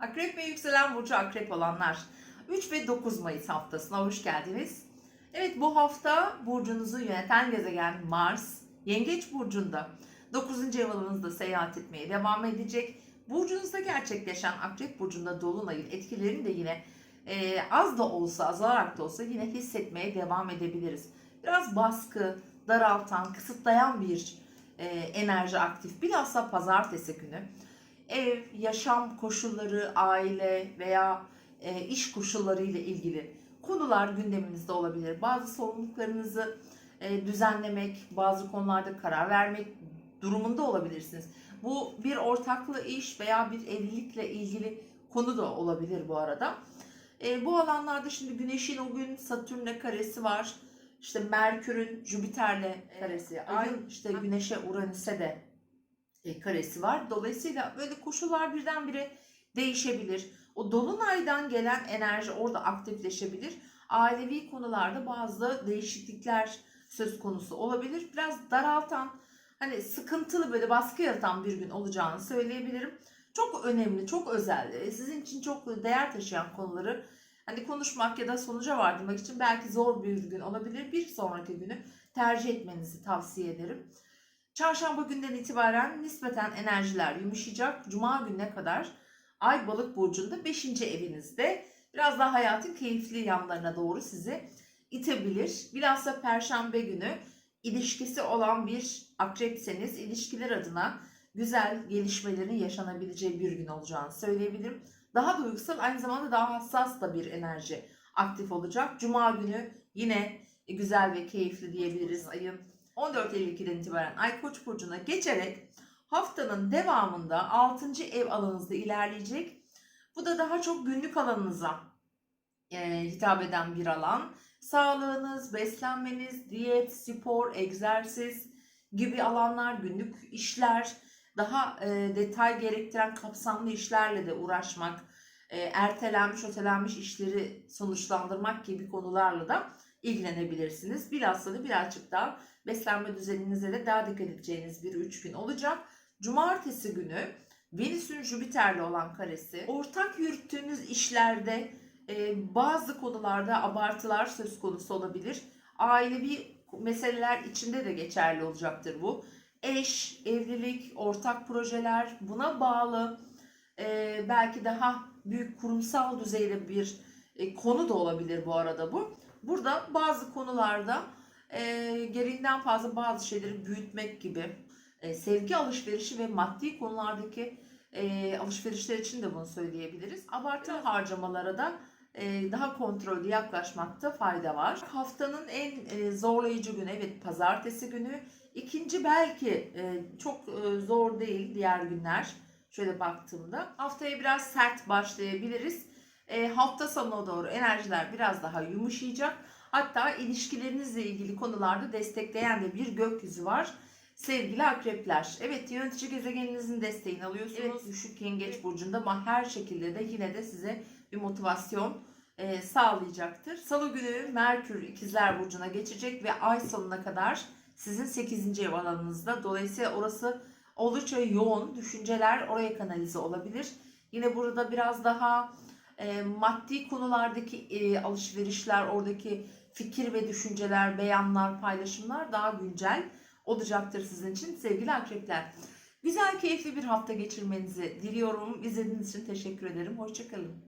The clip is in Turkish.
Akrep ve yükselen burcu akrep olanlar 3 ve 9 Mayıs haftasına hoş geldiniz. Evet bu hafta burcunuzu yöneten gezegen Mars Yengeç burcunda 9. ev alanınızda seyahat etmeye devam edecek. Burcunuzda gerçekleşen akrep burcunda dolunayın etkilerini de yine e, az da olsa azalarak da olsa yine hissetmeye devam edebiliriz. Biraz baskı, daraltan, kısıtlayan bir e, enerji aktif. Bilhassa pazartesi günü ev, yaşam koşulları, aile veya e, iş koşulları ile ilgili konular gündeminizde olabilir. Bazı sorumluluklarınızı e, düzenlemek, bazı konularda karar vermek durumunda olabilirsiniz. Bu bir ortaklı iş veya bir evlilikle ilgili konu da olabilir bu arada. E, bu alanlarda şimdi Güneş'in o gün Satürn'le karesi var. İşte Merkür'ün Jüpiter'le karesi, Ay'ın işte Güneş'e Uranüs'e de karesi var. Dolayısıyla böyle koşullar birdenbire değişebilir. O dolunaydan gelen enerji orada aktifleşebilir. Ailevi konularda bazı değişiklikler söz konusu olabilir. Biraz daraltan, hani sıkıntılı böyle baskı yaratan bir gün olacağını söyleyebilirim. Çok önemli, çok özel, e, sizin için çok değer taşıyan konuları hani konuşmak ya da sonuca vardırmak için belki zor bir gün olabilir. Bir sonraki günü tercih etmenizi tavsiye ederim. Çarşamba günden itibaren nispeten enerjiler yumuşayacak. Cuma gününe kadar Ay Balık burcunda 5. evinizde biraz daha hayatın keyifli yanlarına doğru sizi itebilir. Bilhassa perşembe günü ilişkisi olan bir akrepseniz ilişkiler adına güzel gelişmelerin yaşanabileceği bir gün olacağını söyleyebilirim. Daha duygusal aynı zamanda daha hassas da bir enerji aktif olacak. Cuma günü yine güzel ve keyifli diyebiliriz ayın 14 Eylül 2'den itibaren Ay Koç burcuna geçerek haftanın devamında 6. ev alanınızda ilerleyecek. Bu da daha çok günlük alanınıza e, hitap eden bir alan. Sağlığınız, beslenmeniz, diyet, spor, egzersiz gibi alanlar, günlük işler, daha e, detay gerektiren kapsamlı işlerle de uğraşmak, e, ertelenmiş, ötelenmiş işleri sonuçlandırmak gibi konularla da ilgilenebilirsiniz. Bilhassa da birazcık daha beslenme düzeninize de daha dikkat edeceğiniz bir üç gün olacak. Cumartesi günü Venüs'ün Jüpiter'le olan karesi ortak yürüttüğünüz işlerde e, bazı konularda abartılar söz konusu olabilir. Ailevi meseleler içinde de geçerli olacaktır bu. Eş, evlilik, ortak projeler buna bağlı e, belki daha büyük kurumsal düzeyde bir e, konu da olabilir bu arada bu. Burada bazı konularda e, gereğinden fazla bazı şeyleri büyütmek gibi e, sevgi alışverişi ve maddi konulardaki e, alışverişler için de bunu söyleyebiliriz. Abartılı harcamalara da e, daha kontrollü yaklaşmakta fayda var. Haftanın en e, zorlayıcı günü evet pazartesi günü. İkinci belki e, çok e, zor değil diğer günler. Şöyle baktığımda haftaya biraz sert başlayabiliriz. E, hafta sonuna doğru enerjiler biraz daha yumuşayacak. Hatta ilişkilerinizle ilgili konularda destekleyen de bir gökyüzü var. Sevgili akrepler. Evet yönetici gezegeninizin desteğini alıyorsunuz. Evet düşük yengeç burcunda ama her şekilde de yine de size bir motivasyon e, sağlayacaktır. Salı günü Merkür ikizler burcuna geçecek ve ay sonuna kadar sizin 8. ev alanınızda. Dolayısıyla orası oldukça yoğun. Düşünceler oraya kanalize olabilir. Yine burada biraz daha e, maddi konulardaki e, alışverişler, oradaki fikir ve düşünceler, beyanlar, paylaşımlar daha güncel olacaktır sizin için sevgili akrepler. Güzel, keyifli bir hafta geçirmenizi diliyorum. İzlediğiniz için teşekkür ederim. Hoşçakalın.